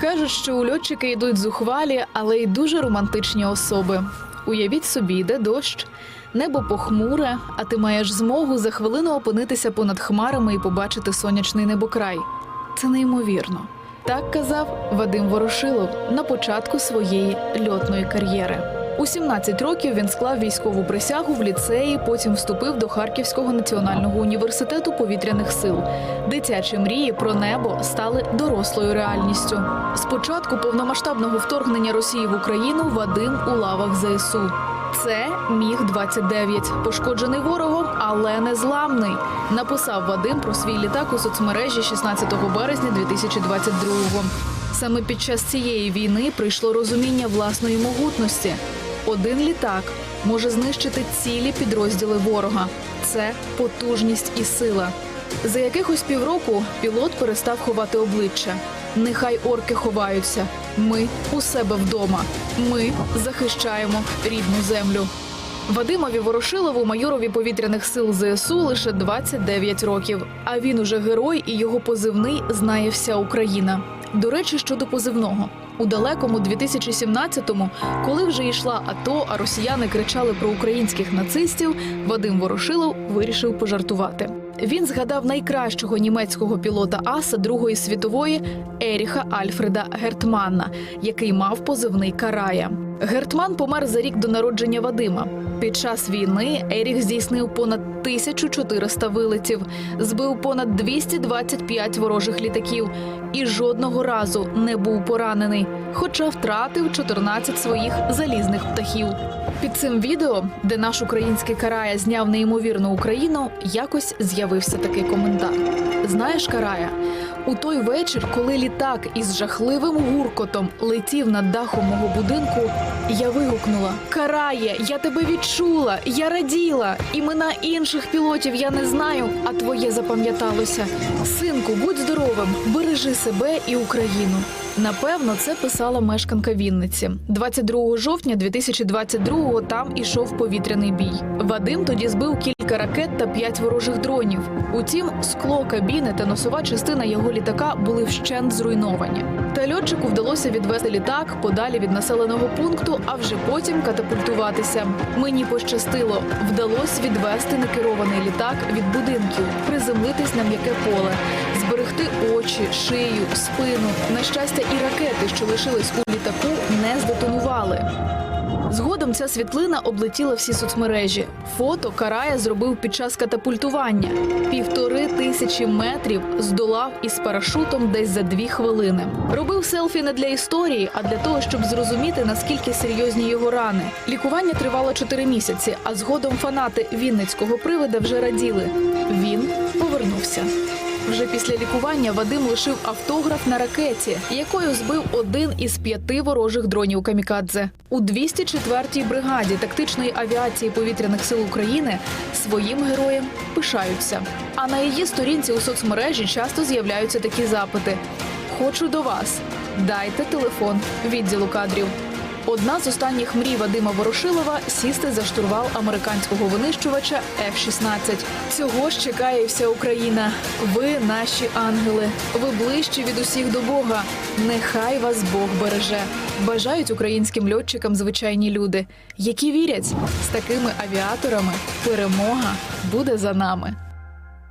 Кажуть, що у льотчики йдуть зухвалі, але й дуже романтичні особи. Уявіть собі, йде дощ, небо похмуре, а ти маєш змогу за хвилину опинитися понад хмарами і побачити сонячний небокрай. Це неймовірно. Так казав Вадим Ворошилов на початку своєї льотної кар'єри. У 17 років він склав військову присягу в ліцеї, потім вступив до Харківського національного університету повітряних сил. Дитячі мрії про небо стали дорослою реальністю. З початку повномасштабного вторгнення Росії в Україну Вадим у лавах ЗСУ. Це міг 29 пошкоджений ворогом, але не зламний. Написав Вадим про свій літак у соцмережі 16 березня 2022-го. Саме під час цієї війни прийшло розуміння власної могутності. Один літак може знищити цілі підрозділи ворога. Це потужність і сила. За якихось півроку пілот перестав ховати обличчя. Нехай орки ховаються. Ми у себе вдома. Ми захищаємо рідну землю. Вадимові Ворошилову, майорові повітряних сил ЗСУ, лише 29 років. А він уже герой, і його позивний знає вся Україна. До речі, щодо позивного. У далекому 2017-му, коли вже йшла АТО, а росіяни кричали про українських нацистів, Вадим Ворошилов вирішив пожартувати. Він згадав найкращого німецького пілота аса Другої світової Еріха Альфреда Гертманна, який мав позивний Карая. Гертман помер за рік до народження Вадима. Під час війни Еріх здійснив понад 1400 вилетів, збив понад 225 ворожих літаків і жодного разу не був поранений, хоча втратив 14 своїх залізних птахів. Під цим відео, де наш український карая зняв неймовірну Україну, якось з'явився такий коментар. Знаєш, карая, у той вечір, коли літак із жахливим гуркотом летів над дахом мого будинку, я вигукнула: Карає, я тебе відчула, я раділа. Імена інших пілотів я не знаю, а твоє запам'яталося. Синку, будь здоровим, бережи себе і Україну. Напевно, це писала мешканка Вінниці. 22 жовтня 2022-го там ішов повітряний бій. Вадим тоді збив кілька ракет та п'ять ворожих дронів. Утім, скло кабіни та носова частина його літака були вщент зруйновані. Та льотчику вдалося відвести літак подалі від населеного пункту, а вже потім катапультуватися. Мені пощастило, вдалося відвести некерований літак від будинків, приземлитись на м'яке поле, зберегти очі, шию, спину. На щастя, і ракети, що лишились у літаку, не здетонували. Згодом ця світлина облетіла всі соцмережі. Фото Карая зробив під час катапультування. Півтори тисячі метрів здолав із парашутом десь за дві хвилини. Робив селфі не для історії, а для того, щоб зрозуміти наскільки серйозні його рани. Лікування тривало чотири місяці, а згодом фанати Вінницького привида вже раділи. Він повернувся. Вже після лікування Вадим лишив автограф на ракеті, якою збив один із п'яти ворожих дронів камікадзе. У 204-й бригаді тактичної авіації повітряних сил України своїм героєм пишаються. А на її сторінці у соцмережі часто з'являються такі запити: Хочу до вас, дайте телефон відділу кадрів. Одна з останніх мрій Вадима Ворошилова сісти за штурвал американського винищувача F-16. Цього ж чекає вся Україна. Ви наші ангели. Ви ближчі від усіх до Бога. Нехай вас Бог береже. Бажають українським льотчикам звичайні люди, які вірять з такими авіаторами. Перемога буде за нами.